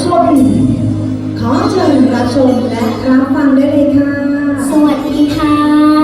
ชมขอเชิญรับชมและรับฟังได้เลยค่ะ สวัสดีค่ะ